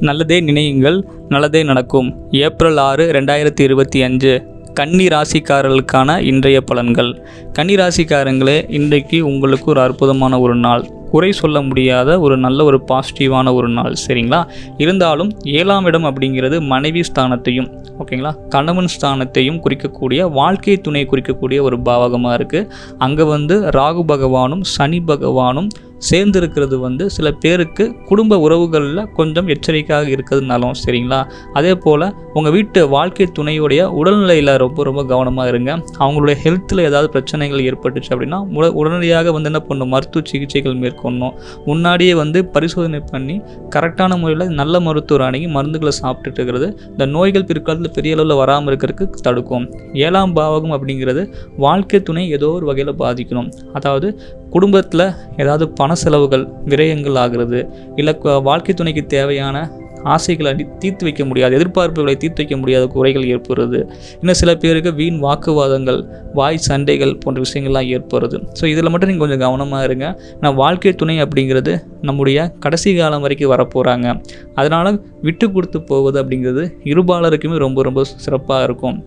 நல்லதே நினையுங்கள் நல்லதே நடக்கும். ஏப்ரல் ஆறு ரெண்டாயிரத்தி இருபத்தி அஞ்சு. கன்னி ராசிக்காரர்களுக்கான இன்றைய பலன்கள். கன்னி ராசிக்காரங்களே இன்றைக்கு உங்களுக்கு ஒரு அற்புதமான ஒரு நாள். குறை சொல்ல முடியாத ஒரு நல்ல ஒரு பாசிட்டிவான ஒரு நாள் சரிங்களா? இருந்தாலும் ஏழாம் இடம் அப்படிங்கிறது மனைவி ஸ்தானத்தையும் ஓகேங்களா? கணவன் ஸ்தானத்தையும் குறிக்கக்கூடிய வாழ்க்கை துணை குறிக்கக்கூடிய ஒரு பாவகமாக இருக்குது அங்கே வந்து ராகு பகவானும் சனி பகவானும் சேர்ந்து இருக்கிறது வந்து சில பேருக்கு குடும்ப உறவுகளில் கொஞ்சம் எச்சரிக்கையாக இருக்கிறதுனாலும் சரிங்களா? அதே போல் உங்கள் வீட்டு வாழ்க்கை துணையுடைய உடல்நிலையில் ரொம்ப ரொம்ப கவனமாக இருங்க. அவங்களுடைய ஹெல்த்தில் ஏதாவது பிரச்சனைகள் ஏற்பட்டுச்சு அப்படின்னா உட- உடனடியாக வந்து என்ன பண்ணணும்? மருத்துவ சிகிச்சைகள் மேற்கொள்ளணும். முன்னாடியே வந்து பரிசோதனை பண்ணி கரெக்டான முறையில் நல்ல மருத்துவர் அணுகி மருந்துகளை சாப்பிட்டுட்டு இருக்கிறது இந்த நோய்கள் பிற்காலத்தில் பெரிய அளவில் வராமல் இருக்கிறதுக்கு தடுக்கும். ஏழாம் பாவகம் அப்படிங்கிறது வாழ்க்கை துணை ஏதோ ஒரு வகையில் பாதிக்கணும். அதாவது குடும்பத்தில் ஏதாவது பண செலவுகள் விரயங்கள் ஆகிறது இல்லை வாழ்க்கை துணைக்கு தேவையான ஆசைகளை அடி- தீர்த்து வைக்க முடியாது எதிர்பார்ப்புகளை தீர்த்து வைக்க முடியாத குறைகள் ஏற்படுறது. இன்னும் சில பேருக்கு வீண் வாக்குவாதங்கள் வாய் சண்டைகள் போன்ற விஷயங்கள்லாம் ஏற்படுறது ஸோ இதில் மட்டும் நீங்கள் கொஞ்சம் கவனமாக இருங்க. நான் வாழ்க்கை துணை அப்படிங்கிறது நம்முடைய கடைசி காலம் வரைக்கும் வரப்போகிறாங்க அதனால் விட்டு கொடுத்து போவது அப்படிங்கிறது இருபாலருக்குமே ரொம்ப ரொம்ப சிறப்பாக இருக்கும்.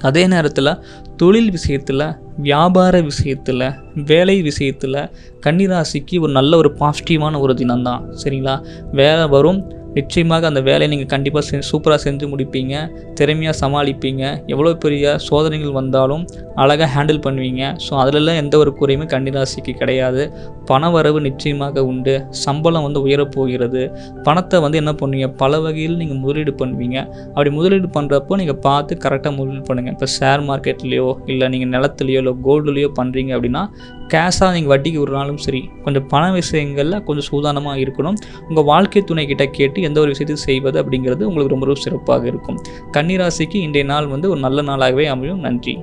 அதே நேரத்தில் தொழில் விஷயத்தில் வியாபார விஷயத்தில் வேலை விஷயத்தில் கன்னிராசிக்கு ஒரு நல்ல ஒரு பாசிட்டிவான ஒரு தினம்தான். சரிங்களா? வேலை வரும் நிச்சயமாக அந்த வேலையை நீங்கள் கண்டிப்பாக செ சூப்பராக செஞ்சு முடிப்பீங்க. திறமையாக சமாளிப்பீங்க. எவ்வளோ பெரிய சோதனைகள் வந்தாலும் அழகாக ஹேண்டில் பண்ணுவீங்க. ஸோ அதிலெல்லாம் எந்த ஒரு குறையுமே கன்னிராசிக்கு கிடையாது. பண வரவு நிச்சயமாக உண்டு. சம்பளம் வந்து உயரப்போகிறது பணத்தை வந்து என்ன பண்ணுவீங்க? பல வகையில் நீங்கள் முதலீடு பண்ணுவீங்க. அப்படி முதலீடு பண்ணுறப்போ நீங்கள் பார்த்து கரெக்டாக முதலீடு பண்ணுங்கள் இப்போ ஷேர் மார்க்கெட்லேயோ இல்லை நீங்கள் நிலத்துலையோ இல்லை கோல்டுலேயோ பண்ணுறீங்க அப்படின்னா கேஷாக நீங்கள் வட்டிக்கு விடுறாலும் சரி கொஞ்சம் பண விஷயங்களில் கொஞ்சம் சூதானமாக இருக்கணும். உங்கள் வாழ்க்கை துணை கிட்ட கேட்டு எந்த ஒரு விஷயத்தையும் செய்வது அப்படிங்கிறது உங்களுக்கு ரொம்ப ரொம்ப சிறப்பாக இருக்கும். கன்னிராசிக்கு இன்றைய நாள் வந்து ஒரு நல்ல நாளாகவே அமையும். நன்றி.